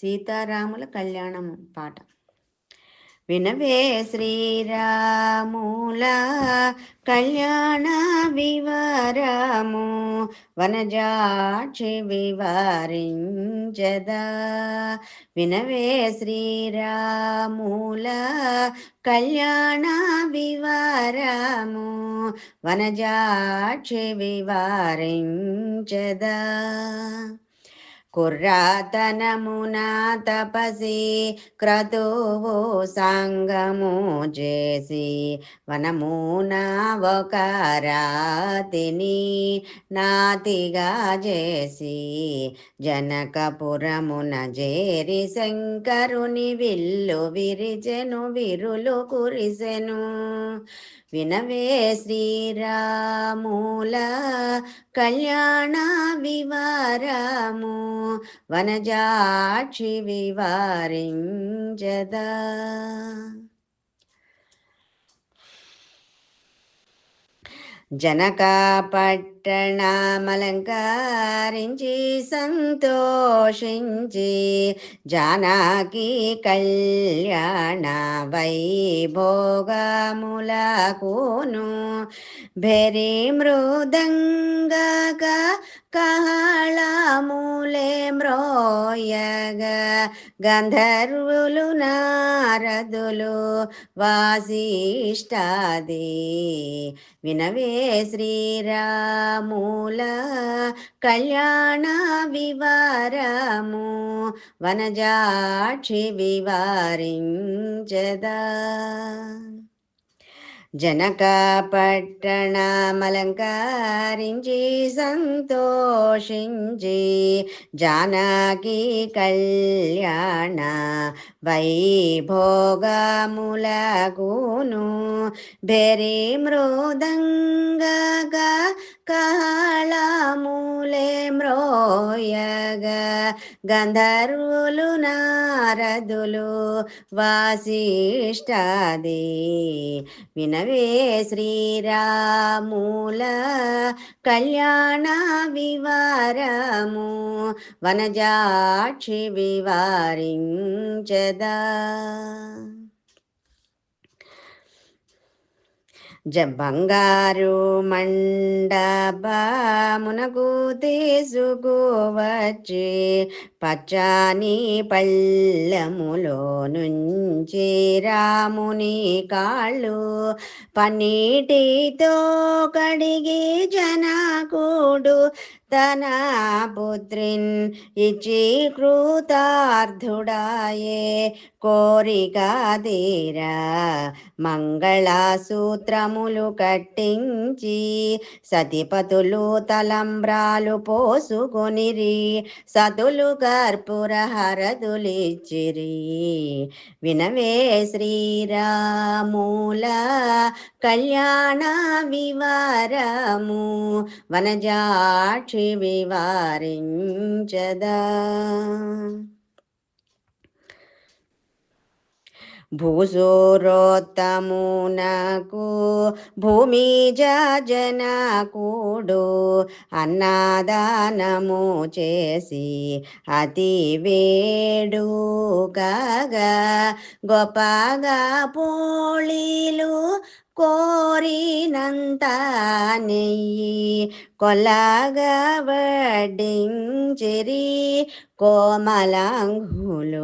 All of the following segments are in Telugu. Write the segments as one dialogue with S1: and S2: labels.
S1: సీతారాముల కళ్యాణం పాట. వినవే శ్రీరాముల కళ్యాణ వివరము వనజాక్షి వివరించదా. వినవే శ్రీరాముల కళ్యాణ వివరము వనజాక్షి వివరించదా. కుర్రాతనమున తపసి క్రతువు సంగము చేసి వనమున ఒక రాతిని నాతిగా చేసి జనకపురమున చేరి శంకరుని విల్లు విరిచెను విరులు కురిసెను. వినవే శ్రీరాముల కళ్యాణ వివరము వనజాక్షి వివరించదా? జనకా పట్టణమలంకరించి సంతోషించి జానకి కళ్యాణ వైభోగములకును. భెరి మృదంగక కహళములే మ్రోయగ గంధర్వులు నారదులు వాసిష్టాది. వినవే శ్రీరాముల కళ్యాణ వివరము వనజాక్షి వివరించదా. జనక పట్టణమలంకరించి సంతోషించి జానకి కళ్యాణ వైభోగములగును. బెరి మృదంగ కహళములే గంధర్వులు నారదులు వాసిష్టాది. వినవే శ్రీరాముల కళ్యాణ వివరము వనజాక్షి వివరించదా. బంగారు మండపమునకు తీసుకువచ్చి పచ్చని పల్లెములో నుంచి రాముని కాళ్ళు పన్నీటితో కడిగి జనకుడు తన పుత్రిన్ ఇచ్చి కృతార్థుడాయే కోరిక తీరా మంగళసూత్రములు కట్టించి సతిపతులు తలంబ్రాలు పోసుకొనిరి సతులు కర్పూర హరదులిచ్చిరి వినవే శ్రీరాముల కళ్యాణ వివరము వనజాక్షి వివరించదా? భూసూరోత్తమునకు భూమి జనకుడు అన్నదానము చేసి అతి వేడుకగా గొప్పగా పోళీలు కోరినంత నెయ్యి కొలాగా వడ్డించిరి కోమలాంగులు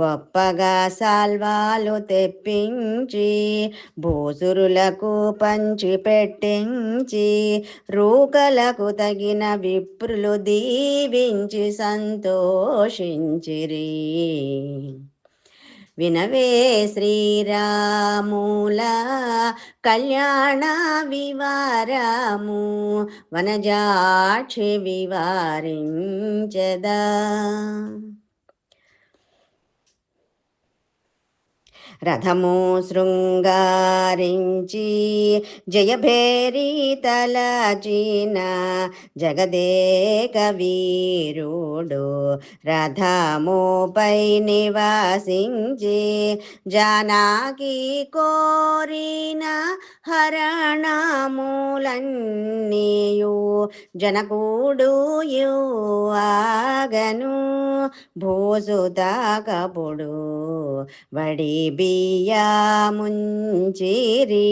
S1: గొప్పగా సాల్వాలు తెప్పించి భూసురులకు పంచి పెట్టించి రూకలకు తగిన విప్రులు దీవించి సంతోషించిరి. వినవే శ్రీరాముల కళ్యాణ వివారము వనజాక్షి వివరించదా. రథము శృంగారించి జయభేరి తలచిన జగదేక వీరుడు రథముపై నివాసించి జానాకి కోరిన హరణములన్నీయు జనకూడు ఆగను భూసుతాకపుడు వడి బియ్యముంచిరి ముంచిరి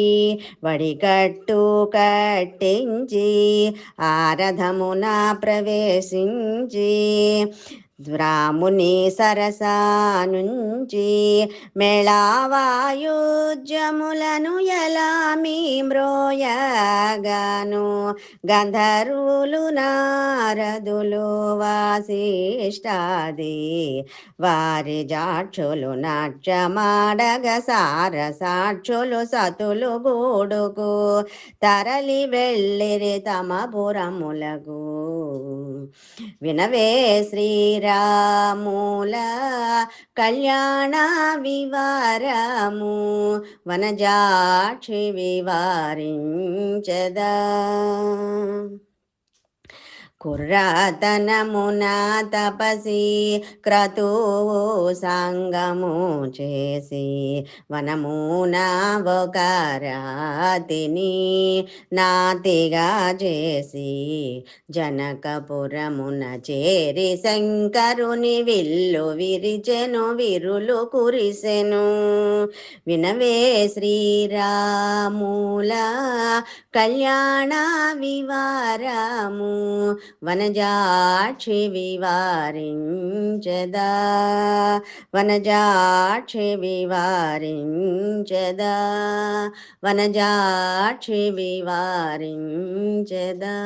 S1: కట్టు కట్టించి ఆరథమున ప్రవేశించి ద్రాముని సరసానుంచి నుంచి ఎలా మీ మ్రోయగాను? గంధర్వులు నారదులు వాసిష్టాది. వారి జాక్షులు నాట్యమాడగ సార సాక్షులు సతులు గూడుకు. తరలి వెళ్ళిరి తమ పురములకు వినవే శ్రీరాముల కళ్యాణ వివారము వనజాక్షి వివారించదా. కుర్రాతనమున తపసి క్రతువు సంగము చేసి వనమున ఒక రాతిని నాతిగా చేసి జనకపురమున చేరి శంకరుని విల్లు విరిచెను విరులు కురిసెను. వినవే శ్రీరాముల కళ్యాణ వివారము వనజాక్షి వివారించదా వనజాక్షి వివారించదా వనజాక్షి వివారించదా